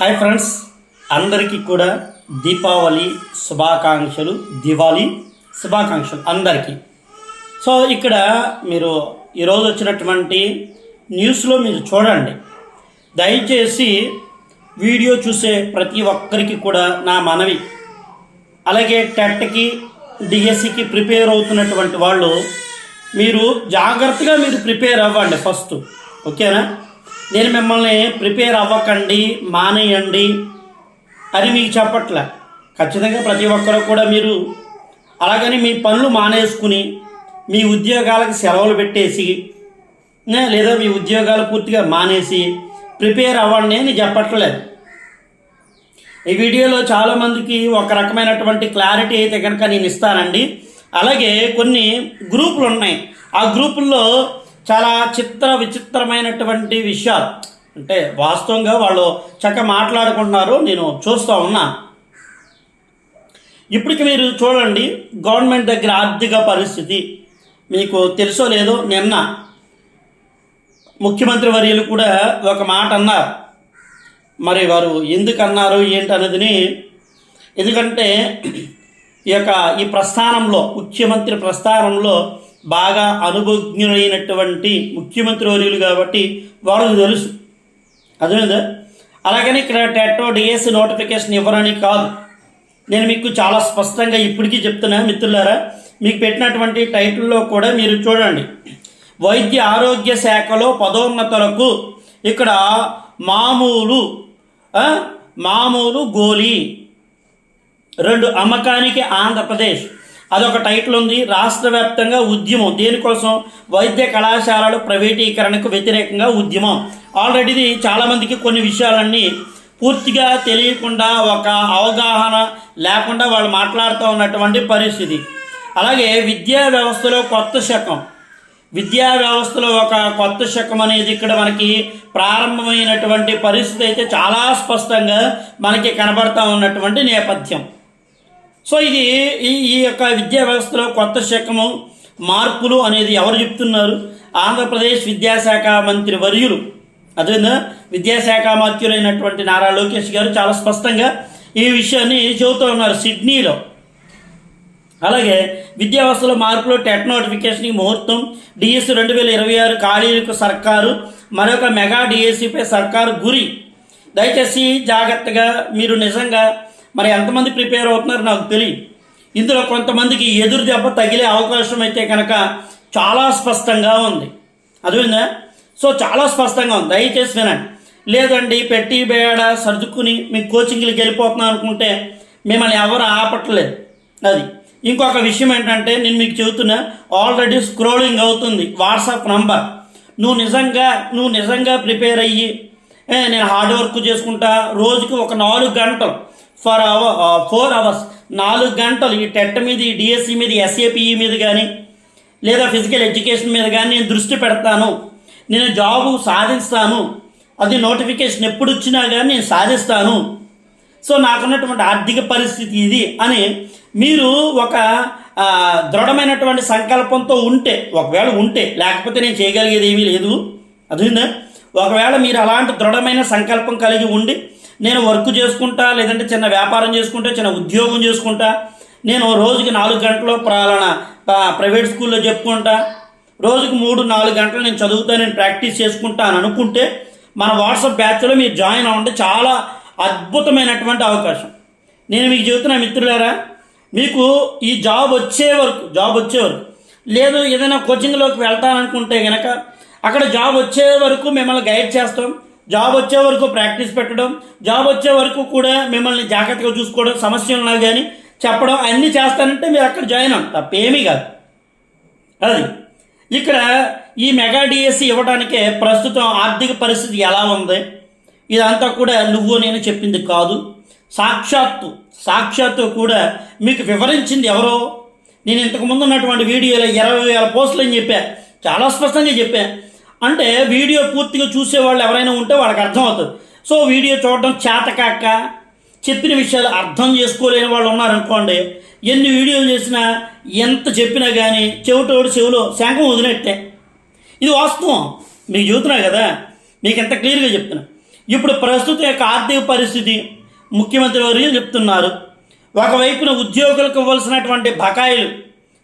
Hi friends అందరికీ కూడా దీపావళి శుభాకాంక్షలు దివాళీ శుభాకాంక్షలు అందరికీ. సో ఇక్కడ మీరు ఈరోజు వచ్చినటువంటి న్యూస్లో మీరు చూడండి. దయచేసి వీడియో చూసే ప్రతి ఒక్కరికి కూడా నా మనవి. అలాగే టెట్కి డిఎస్సికి ప్రిపేర్ అవుతున్నటువంటి వాళ్ళు మీరు జాగ్రత్తగా మీరు ప్రిపేర్ అవ్వండి ఫస్ట్. ఓకేనా? నేను మిమ్మల్ని ప్రిపేర్ అవ్వకండి మానేయండి. అని మీకు చెప్పట్లే. ఖచ్చితంగా ప్రతి ఒక్కరు కూడా మీరు అలాగని మీ పనులు మానేసుకుని మీ ఉద్యోగాలకు సెలవులు పెట్టేసి లేదా మీ ఉద్యోగాలు పూర్తిగా మానేసి ప్రిపేర్ అవ్వండి అని చెప్పట్లేదు ఈ వీడియోలో చాలామందికి ఒక రకమైనటువంటి క్లారిటీ అయితే కనుక నేను ఇస్తానండి. అలాగే కొన్ని గ్రూపులు ఉన్నాయి. ఆ గ్రూపుల్లో చాలా చిత్ర విచిత్రమైనటువంటి విషయాలు. అంటే వాస్తవంగా వాళ్ళు చక్కగా మాట్లాడుకుంటున్నారు. నేను చూస్తూ ఉన్నా. ఇప్పటికి మీరు చూడండి గవర్నమెంట్ దగ్గర ఆర్థిక పరిస్థితి. మీకు తెలుసో లేదో నిన్న ముఖ్యమంత్రి వర్యులు కూడా ఒక మాట అన్నారు. మరి వారు ఎందుకు అన్నారు ఏంటి అన్నదిని ఎందుకంటే ఈ యొక్క ఈ ప్రస్థానంలో ముఖ్యమంత్రి ప్రస్థానంలో బాగా అనుభజ్ఞులైనటువంటి ముఖ్యమంత్రి వర్యులు కాబట్టి వారికి తెలుసు. అర్థమైందా? అలాగని ఇక్కడ టెట్టో డిఎస్సి నోటిఫికేషన్ ఇవ్వరని కాదు. నేను మీకు చాలా స్పష్టంగా ఇప్పటికీ చెప్తున్నా మిత్రులారా. మీకు పెట్టినటువంటి టైటిల్లో కూడా మీరు చూడండి. వైద్య ఆరోగ్య శాఖలో పదోన్నతులకు ఇక్కడ మామూలు మామూలు గోలీ రెండు అమ్మకానికి ఆంధ్రప్రదేశ్. అదొక టైటిల్ ఉంది. రాష్ట్ర వ్యాప్తంగా ఉద్యమం. దేనికోసం? వైద్య కళాశాలలు ప్రైవేటీకరణకు వ్యతిరేకంగా ఉద్యమం. ఆల్రెడీ ఇది చాలామందికి కొన్ని విషయాలన్నీ పూర్తిగా తెలియకుండా ఒక అవగాహన లేకుండా వాళ్ళు మాట్లాడుతూ ఉన్నటువంటి పరిస్థితి. అలాగే విద్యా వ్యవస్థలో కొత్త శకం. విద్యా వ్యవస్థలో ఒక కొత్త శకం అనేది ఇక్కడ మనకి ప్రారంభమైనటువంటి పరిస్థితి అయితే చాలా స్పష్టంగా మనకి కనబడతా ఉన్నటువంటి నేపథ్యం. సో ఇది ఈ ఈ యొక్క విద్యా వ్యవస్థలో కొత్త శకము మార్పులు అనేది ఎవరు చెప్తున్నారు? ఆంధ్రప్రదేశ్ విద్యాశాఖ మంత్రి వర్యులు. అదేనా? విద్యాశాఖ మంత్రులైనటువంటి నారా లోకేష్ గారు చాలా స్పష్టంగా ఈ విషయాన్ని చెబుతూ ఉన్నారు సిడ్నీలో. అలాగే విద్యా వ్యవస్థలో మార్పులు టెట్ నోటిఫికేషన్కి ముహూర్తం డిఎస్సి రెండు వేల ఇరవై ఆరు ఖాళీలకు సర్కారు మరొక మెగా డిఎస్సిపై సర్కారు గురి. దయచేసి జాగ్రత్తగా మీరు నిజంగా మరి ఎంతమంది ప్రిపేర్ అవుతున్నారో నాకు తెలియదు. ఇందులో కొంతమందికి ఎదురు దెబ్బ తగిలే అవకాశం అయితే కనుక చాలా స్పష్టంగా ఉంది. అర్థమైందా? సో చాలా స్పష్టంగా ఉంది. దయచేసి వినండి. లేదండి పెట్టి బేడ సర్దుకుని మీ కోచింగ్లకి వెళ్ళిపోతున్నాం అనుకుంటే మిమ్మల్ని ఎవరు ఆపట్లేదు. అది. ఇంకొక విషయం ఏంటంటే నేను మీకు చెబుతున్నా ఆల్రెడీ స్క్రోలింగ్ అవుతుంది వాట్సాప్ నంబర్. నువ్వు నిజంగా నువ్వు నిజంగా ప్రిపేర్ అయ్యి నేను హార్డ్ వర్క్ చేసుకుంటా రోజుకి ఒక నాలుగు గంటలు ఫర్ అవర్ ఫోర్ అవర్స్. నాలుగు గంటలు ఈ టెట్ మీద ఈ డిఎస్సి మీద ఎస్ఏపిఈ మీద కానీ లేదా ఫిజికల్ ఎడ్యుకేషన్ మీద కానీ నేను దృష్టి పెడతాను. నేను జాబు సాధిస్తాను. అది నోటిఫికేషన్ ఎప్పుడు వచ్చినా కానీ నేను సాధిస్తాను. సో నాకున్నటువంటి ఆర్థిక పరిస్థితి ఇది అని మీరు ఒక దృఢమైనటువంటి సంకల్పంతో ఉంటే ఒకవేళ ఉంటే లేకపోతే నేను చేయగలిగేది ఏమీ లేదు. అదేందా ఒకవేళ మీరు అలాంటి దృఢమైన సంకల్పం కలిగి ఉండి నేను వర్క్ చేసుకుంటా లేదంటే చిన్న వ్యాపారం చేసుకుంటా చిన్న ఉద్యోగం చేసుకుంటా నేను రోజుకి నాలుగు గంటలు ప్రాలన ప్రైవేట్ స్కూల్లో చెప్పుకుంటా. రోజుకు మూడు నాలుగు గంటలు నేను చదువుతా నేను ప్రాక్టీస్ చేసుకుంటా అని అనుకుంటే మన వాట్సాప్ బ్యాచ్లో మీరు జాయిన్ అవ్వండి. చాలా అద్భుతమైనటువంటి అవకాశం. నేను మీకు చెబుతున్నా మిత్రులారా మీకు ఈ జాబ్ వచ్చే వరకు జాబ్ వచ్చే వరకు లేదు ఏదైనా కోచింగ్లోకి వెళ్తాననుకుంటే కనుక అక్కడ జాబ్ వచ్చే వరకు మిమ్మల్ని గైడ్ చేస్తాం. జాబ్ వచ్చే వరకు ప్రాక్టీస్ పెట్టడం జాబ్ వచ్చే వరకు కూడా మిమ్మల్ని జాగ్రత్తగా చూసుకోవడం సమస్య ఉన్నా కానీ చెప్పడం అన్నీ చేస్తానంటే మీరు అక్కడ జాయిన్ అవ్వం తప్పేమీ కాదు. అది. ఇక్కడ ఈ మెగా డిఎస్సి ఇవ్వడానికే ప్రస్తుతం ఆర్థిక పరిస్థితి ఎలా ఉంది? ఇదంతా కూడా నువ్వు నేను చెప్పింది కాదు. సాక్షాత్తు సాక్షాత్తు కూడా మీకు వివరించింది ఎవరో? నేను ఇంతకు ముందు ఉన్నటువంటి వీడియోలో ఇరవై వేల పోస్టులు అని చెప్పా. చాలా స్పష్టంగా చెప్పాను అంటే వీడియో పూర్తిగా చూసే వాళ్ళు ఎవరైనా ఉంటే వాళ్ళకి అర్థమవుతుంది సో వీడియో చూడడం చేతకాక చెప్పిన విషయాలు అర్థం చేసుకోలేని వాళ్ళు ఉన్నారనుకోండి ఎన్ని వీడియోలు చేసినా ఎంత చెప్పినా కానీ చెవిటోడు చెవిలో శాంఖం వదిలేట్టే. ఇది వాస్తవం. మీకు చెబుతున్నా కదా మీకు ఎంత క్లియర్గా చెప్తున్నా. ఇప్పుడు ప్రస్తుత యొక్క ఆర్థిక పరిస్థితి ముఖ్యమంత్రి వారు చెప్తున్నారు? ఒకవైపున ఉద్యోగులకు ఇవ్వాల్సినటువంటి బకాయిలు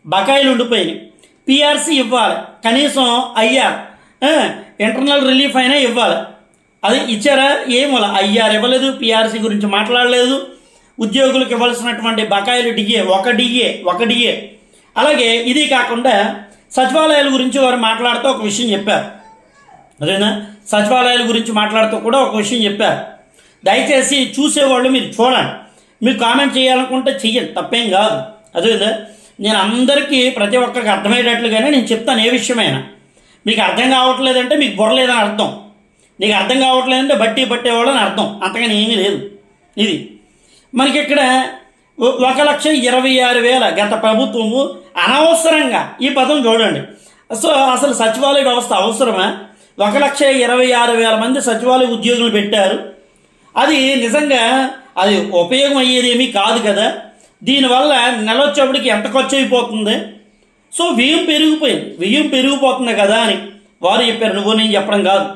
బకాయిలు ఉండిపోయినాయి. పిఆర్సీ ఇవ్వాలి కనీసం అయ్యారు ఇంటర్నల్ రిలీఫ్ అయినా ఇవ్వాలి. అది ఇచ్చారా? ఏమోలా అయ్యారు ఇవ్వలేదు పిఆర్సీ గురించి మాట్లాడలేదు. ఉద్యోగులకు ఇవ్వాల్సినటువంటి బకాయిలు డిఏ ఒక డిఏ ఒక డిఏ. అలాగే ఇది కాకుండా సచివాలయాల గురించి వారు మాట్లాడుతూ ఒక విషయం చెప్పారు. అదేనా? సచివాలయాల గురించి మాట్లాడుతూ కూడా ఒక విషయం చెప్పారు. దయచేసి చూసేవాళ్ళు మీరు చూడండి. మీరు కామెంట్ చేయాలనుకుంటే చెయ్యండి. తప్పేం కాదు. అదేదా నేను అందరికీ ప్రతి ఒక్కరికి అర్థమయ్యేటట్లుగానే నేను చెప్తాను ఏ విషయమైనా. మీకు అర్థం కావట్లేదంటే మీకు బుర్రలేదని అర్థం. నీకు అర్థం కావట్లేదంటే బట్టి పట్టేవాళ్ళని అర్థం. అంతకని ఏమీ లేదు. ఇది. మనకి ఇక్కడ ఒక లక్ష ఇరవై ఆరు వేల గత ప్రభుత్వము అనవసరంగా ఈ పదం చూడండి. సో అసలు సచివాలయ వ్యవస్థ అవసరమా? ఒక లక్ష ఇరవై ఆరు వేల మంది సచివాలయ ఉద్యోగులు పెట్టారు. అది నిజంగా అది ఉపయోగం అయ్యేదేమీ కాదు కదా. దీనివల్ల నెల వచ్చేప్పటికి ఎంత ఖర్చు అయిపోతుంది? సో వ్యయం పెరిగిపోయింది. వ్యయం పెరిగిపోతుంది కదా అని వారు చెప్పారు. నువ్వు నేను చెప్పడం కాదు.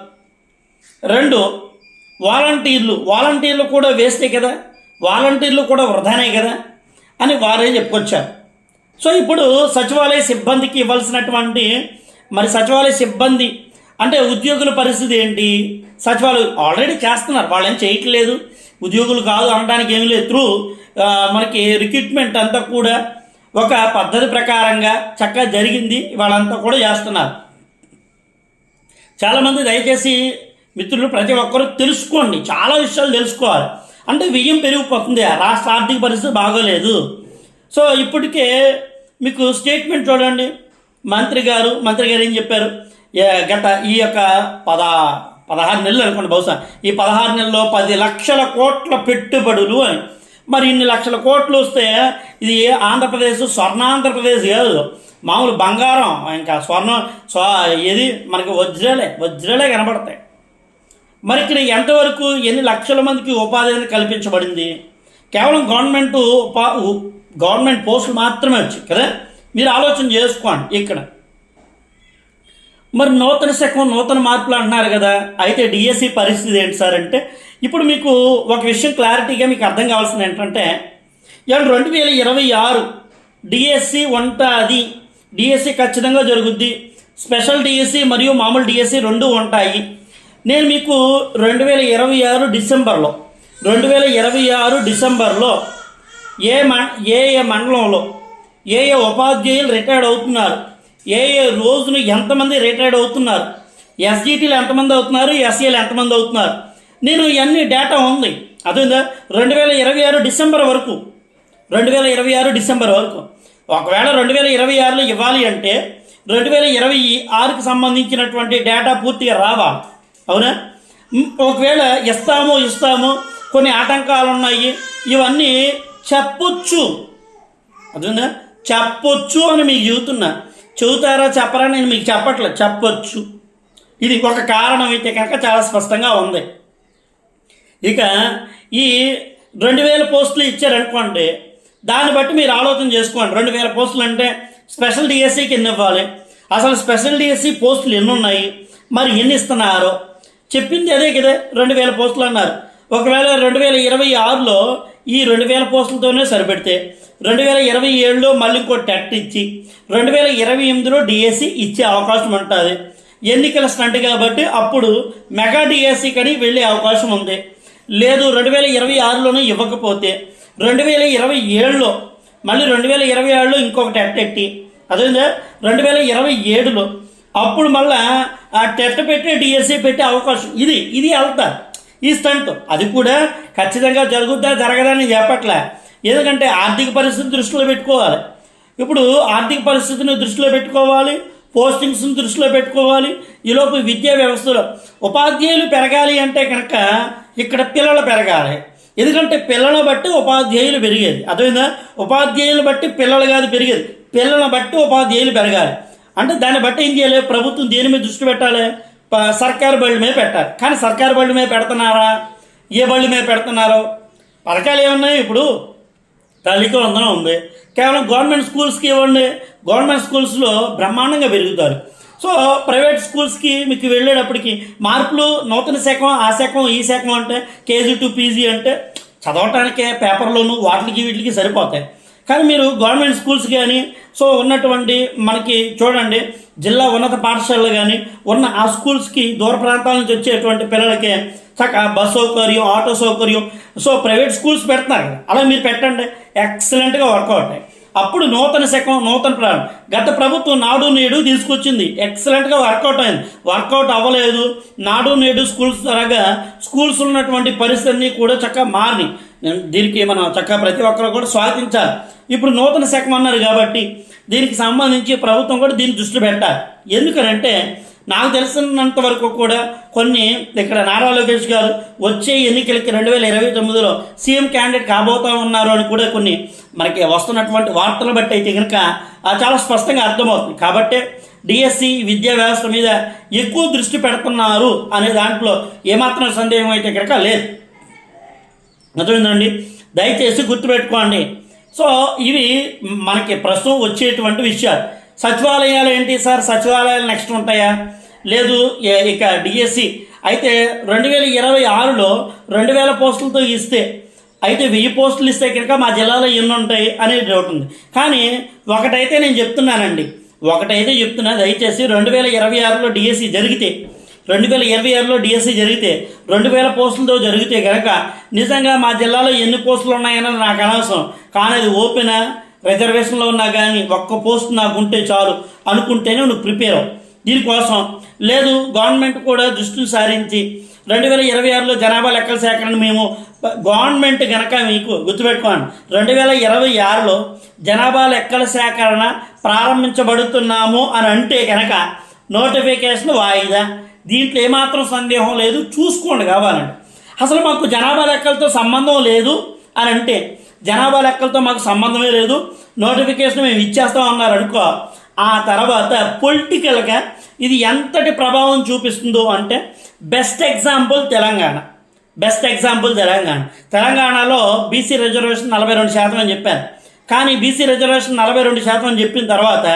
రెండు వాలంటీర్లు. వాలంటీర్లు కూడా వేస్తే కదా? వాలంటీర్లు కూడా వృధానే కదా? అని వారే చెప్పుకొచ్చారు. సో ఇప్పుడు సచివాలయ సిబ్బందికి ఇవ్వాల్సినటువంటి మరి సచివాలయ సిబ్బంది అంటే ఉద్యోగుల పరిస్థితి ఏంటి? సచివాలయం ఆల్రెడీ చేస్తున్నారు. వాళ్ళు ఏం చేయట్లేదు. ఉద్యోగులు కాదు అనడానికి ఏమి లేదు. త్రూ మనకి రిక్రూట్మెంట్ అంతా కూడా ఒక పద్ధతి ప్రకారంగా చక్కగా జరిగింది. వాళ్ళంతా కూడా చేస్తున్నారు. చాలామంది దయచేసి మిత్రులు ప్రతి ఒక్కరూ తెలుసుకోండి. చాలా విషయాలు తెలుసుకోవాలి. అంటే వ్యయం పెరిగిపోతుంది. రాష్ట్ర ఆర్థిక పరిస్థితి బాగోలేదు. సో ఇప్పటికే మీకు స్టేట్మెంట్ చూడండి. మంత్రి గారు మంత్రి గారు ఏం చెప్పారు? గత ఈ యొక్క పద పదహారు నెలలు అనుకోండి బహుశా. ఈ పదహారు నెలల్లో పది లక్షల కోట్ల పెట్టుబడులు అని. మరి ఇన్ని లక్షల కోట్లు వస్తే ఇది ఆంధ్రప్రదేశ్ స్వర్ణాంధ్రప్రదేశ్ కాదు. మామూలు బంగారం ఇంకా స్వర్ణం స్వ ఏది? మనకి వజ్రాలే వజ్రాలే కనబడతాయి. మరి ఇక్కడ ఎంతవరకు ఎన్ని లక్షల మందికి ఉపాధి అనేది కల్పించబడింది? కేవలం గవర్నమెంట్ ఉపా గవర్నమెంట్ పోస్టులు మాత్రమే వచ్చాయి కదా? మీరు ఆలోచన చేసుకోండి ఇక్కడ. మరి నూతన శకం నూతన మార్పులు అంటున్నారు కదా. అయితే డిఎస్సి పరిస్థితి ఏంటి సార్ అంటే ఇప్పుడు మీకు ఒక విషయం క్లారిటీగా మీకు అర్థం కావాల్సింది ఏంటంటే ఇవాళ రెండు వేల ఇరవై ఆరు డిఎస్సి వంట అది. డిఎస్సి ఖచ్చితంగా జరుగుద్ది. స్పెషల్ డిఎస్సి మరియు మామూలు డిఎస్సి రెండు ఉంటాయి. నేను మీకు రెండు వేల ఇరవై ఆరు డిసెంబర్లో రెండు వేల ఇరవై ఆరు డిసెంబర్లో ఏ మ ఏ ఏ మండలంలో ఏ ఏ ఉపాధ్యాయులు రిటైర్డ్ అవుతున్నారు ఏ ఏ రోజున ఎంతమంది రిటైర్డ్ అవుతున్నారు? ఎస్జిటీలు ఎంతమంది అవుతున్నారు? ఎస్ఏలు ఎంతమంది అవుతున్నారు? నేను ఇవన్నీ డేటా ఉంది. అదేందా రెండు వేల ఇరవై ఆరు డిసెంబర్ వరకు రెండు వేల ఇరవై ఆరు డిసెంబర్ వరకు. ఒకవేళ రెండు వేల ఇరవై ఆరులో ఇవ్వాలి అంటే రెండు వేల ఇరవై ఆరుకి సంబంధించినటువంటి డేటా పూర్తిగా రావా అవునా? ఒకవేళ ఇస్తాము ఇస్తాము కొన్ని ఆటంకాలు ఉన్నాయి ఇవన్నీ చెప్పొచ్చు. అదేనా చెప్పొచ్చు అని మీకు చెబుతున్నా. చెబుతారా చెప్పరా నేను మీకు చెప్పట్లేదు చెప్పొచ్చు. ఇది ఒక కారణం అయితే కనుక చాలా స్పష్టంగా ఉంది. ఇక ఈ రెండు వేల పోస్టులు ఇచ్చారనుకోండి దాన్ని బట్టి మీరు ఆలోచన చేసుకోండి. రెండు వేల పోస్టులు అంటే స్పెషల్ డిఎస్సికి ఎన్ని ఇవ్వాలి? అసలు స్పెషల్ డిఎస్సి పోస్టులు ఎన్ని ఉన్నాయి? మరి ఎన్ని ఇస్తున్నారు? చెప్పింది అదే కదా రెండు వేల పోస్టులు అన్నారు. ఒకవేళ రెండు వేల ఇరవై ఆరులో ఈ రెండు వేల పోస్టులతోనే సరిపెడితే రెండు వేల ఇరవై ఏడులో మళ్ళీ ఇంకో టెట్ ఇచ్చి రెండు వేల ఇరవై ఎనిమిదిలో డిఎస్సి ఇచ్చే అవకాశం ఉంటుంది. ఎన్నికల స్టంట్ కాబట్టి అప్పుడు మెగా డిఎస్సి కని వెళ్ళే అవకాశం ఉంది. లేదు రెండు వేల ఇరవై ఆరులోనూ ఇవ్వకపోతే రెండు వేల ఇరవై ఏడులో మళ్ళీ రెండు వేల ఇరవై ఏడులో ఇంకొక టెట్ ఎట్టి అదేందా? రెండు వేల ఇరవై ఏడులో. అప్పుడు మళ్ళా ఆ టెట్ పెట్టి డిఎస్సి పెట్టే అవకాశం. ఇది ఇది వెళ్తా ఈ స్టంట్ అది కూడా ఖచ్చితంగా జరుగుద్దా జరగదని చెప్పట్లే. ఎందుకంటే ఆర్థిక పరిస్థితి దృష్టిలో పెట్టుకోవాలి. ఇప్పుడు ఆర్థిక పరిస్థితిని దృష్టిలో పెట్టుకోవాలి పోస్టింగ్స్ని దృష్టిలో పెట్టుకోవాలి ఈలోపు విద్యా వ్యవస్థలో ఉపాధ్యాయులు పెరగాలి అంటే కనుక ఇక్కడ పిల్లలు పెరగాలి. ఎందుకంటే పిల్లలను బట్టి ఉపాధ్యాయులు పెరిగేది. అర్థమైందా? ఉపాధ్యాయులు బట్టి పిల్లలు కాదు పెరిగేది. పిల్లలను బట్టి ఉపాధ్యాయులు పెరగాలి. అంటే దాన్ని బట్టి ఏం చేయాలి? ప్రభుత్వం దేని మీద దృష్టి పెట్టాలి? సర్కారు బళ్ళు మీద పెట్టారు. కానీ సర్కారు బళ్ళు మీద పెడుతున్నారా? ఏ బళ్ళు మీద పెడుతున్నారు? పథకాలు ఏమున్నాయి ఇప్పుడు? తల్లికి వందనం ఉంది. కేవలం గవర్నమెంట్ స్కూల్స్కి ఇవ్వండి. గవర్నమెంట్ స్కూల్స్లో బ్రహ్మాండంగా పెరుగుతారు. సో ప్రైవేట్ స్కూల్స్కి మీకు వెళ్ళేటప్పటికి మార్కులు నూతన శాఖం ఆ శాఖం ఈ శాఖం అంటే కేజీ టు పీజీ అంటే చదవటానికే పేపర్లోను వాటికి వీటికి సరిపోతాయి. కానీ మీరు గవర్నమెంట్ స్కూల్స్ కానీ సో ఉన్నటువంటి మనకి చూడండి జిల్లా ఉన్నత పాఠశాలలు కానీ ఉన్న ఆ స్కూల్స్కి దూర ప్రాంతాల నుంచి వచ్చేటువంటి పిల్లలకి చక్కగా బస్ సౌకర్యం ఆటో సౌకర్యం సో ప్రైవేట్ స్కూల్స్ పెడుతున్నారు కదా. అలా మీరు పెట్టండి ఎక్సలెంట్గా వర్కౌట్ అయ్యి అప్పుడు నూతన శకం నూతన ప్రాణం గత ప్రభుత్వం నాడు నేడు తీసుకొచ్చింది ఎక్సలెంట్గా వర్కౌట్ అయింది. వర్కౌట్ అవ్వలేదు నాడు నేడు స్కూల్స్ తరగా స్కూల్స్ ఉన్నటువంటి పరిస్థితిని కూడా చక్కగా మారినాయి. దీనికి మనం చక్కగా ప్రతి ఒక్కరు కూడా స్వాగతించాలి. ఇప్పుడు నూతన శకం అన్నారు కాబట్టి దీనికి సంబంధించి ప్రభుత్వం కూడా దీన్ని దృష్టి పెట్టాలి. ఎందుకనంటే నాకు తెలిసినంత వరకు కూడా కొన్ని ఇక్కడ నారా లోకేష్ గారు వచ్చే ఎన్నికలకి రెండు వేల ఇరవై తొమ్మిదిలో సీఎం క్యాండిడేట్ కాబోతా ఉన్నారు అని కూడా కొన్ని మనకి వస్తున్నటువంటి వార్తలు బట్టి అయితే కనుక అది చాలా స్పష్టంగా అర్థమవుతుంది. కాబట్టి డిఎస్సి విద్యా వ్యవస్థ మీద ఎక్కువ దృష్టి పెడుతున్నారు అనే దాంట్లో ఏమాత్రం సందేహం అయితే కనుక లేదు. అర్థమైందండి దయచేసి గుర్తుపెట్టుకోండి. సో ఇవి మనకి ప్రస్తుతం వచ్చేటువంటి విషయాలు. సచివాలయాలు ఏంటి సార్? సచివాలయాలు నెక్స్ట్ ఉంటాయా? లేదు ఇక డిఎస్సి. అయితే రెండు వేల ఇరవై ఆరులో రెండు వేల పోస్టులతో ఇస్తే అయితే వెయ్యి పోస్టులు ఇస్తే కనుక మా జిల్లాలో ఎన్ని ఉంటాయి అనేది డౌట్ ఉంది. కానీ ఒకటైతే నేను చెప్తున్నానండి. ఒకటైతే చెప్తున్నా దయచేసి రెండు వేల ఇరవై ఆరులో డిఎస్సి జరిగితే రెండు వేల ఇరవై ఆరులో డిఎస్సి జరిగితే రెండు వేల పోస్టులతో జరిగితే కనుక నిజంగా మా జిల్లాలో ఎన్ని పోస్టులు ఉన్నాయని నాకు అనవసరం. కానీ అది ఓపెన్? రిజర్వేషన్లో ఉన్నా కానీ ఒక్క పోస్ట్ నాకు ఉంటే చాలు అనుకుంటేనే నువ్వు ప్రిపేర్ దీనికోసం లేదు గవర్నమెంట్ కూడా దృష్టిని సారించి రెండు వేల ఇరవై ఆరులో జనాభా లెక్కల సేకరణ మేము గవర్నమెంట్ గనక మీకు గుర్తుపెట్టుకోండి. రెండు వేల ఇరవై ఆరులో జనాభా లెక్కల సేకరణ ప్రారంభించబడుతున్నాము అని అంటే కనుక నోటిఫికేషన్ వాయిదా. దీంట్లో ఏమాత్రం సందేహం లేదు. చూసుకోండి కావాలండి. అసలు మాకు జనాభా లెక్కలతో సంబంధం లేదు అని అంటే జనాభా లెక్కలతో మాకు సంబంధమే లేదు. నోటిఫికేషన్ మేము ఇచ్చేస్తాం అన్నారు అనుకో ఆ తర్వాత పొలిటికల్గా ఇది ఎంతటి ప్రభావం చూపిస్తుందో అంటే best example Telangana. Best example Telangana. తెలంగాణలో బీసీ రిజర్వేషన్ నలభై రెండు శాతం అని చెప్పాను కానీ బీసీ రిజర్వేషన్ నలభై రెండు శాతం అని చెప్పిన తర్వాత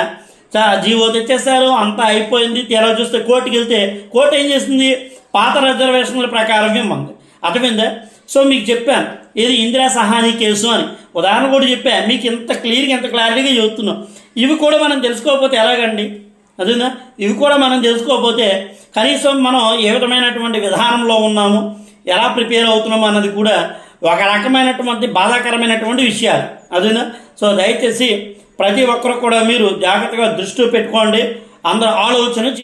జీవో తెచ్చేస్తారు అంతా అయిపోయింది. తీరా చూస్తే కోర్టుకి వెళ్తే కోర్టు ఏం చేసింది? పాత రిజర్వేషన్ల ప్రకారం ఇమ్మంది. అర్థమైందా? సో మీకు చెప్పాను. ఇది ఇందిరా సహాని కేసు అని. ఉదాహరణ కూడా చెప్పాను మీకు ఇంత క్లియర్గా ఇంత క్లారిటీగా చెబుతున్నాం. ఇవి కూడా మనం తెలుసుకోకపోతే ఎలాగండి? అదేనా ఇవి కూడా మనం తెలుసుకోకపోతే కనీసం మనం ఏ విధమైనటువంటి విధానంలో ఉన్నాము? ఎలా ప్రిపేర్ అవుతున్నాము అన్నది కూడా ఒక రకమైనటువంటి బాధాకరమైనటువంటి విషయాలు. అదేనా సో దయచేసి ప్రతి ఒక్కరు కూడా మీరు జాగ్రత్తగా దృష్టి పెట్టుకోండి. అందరూ ఆలోచన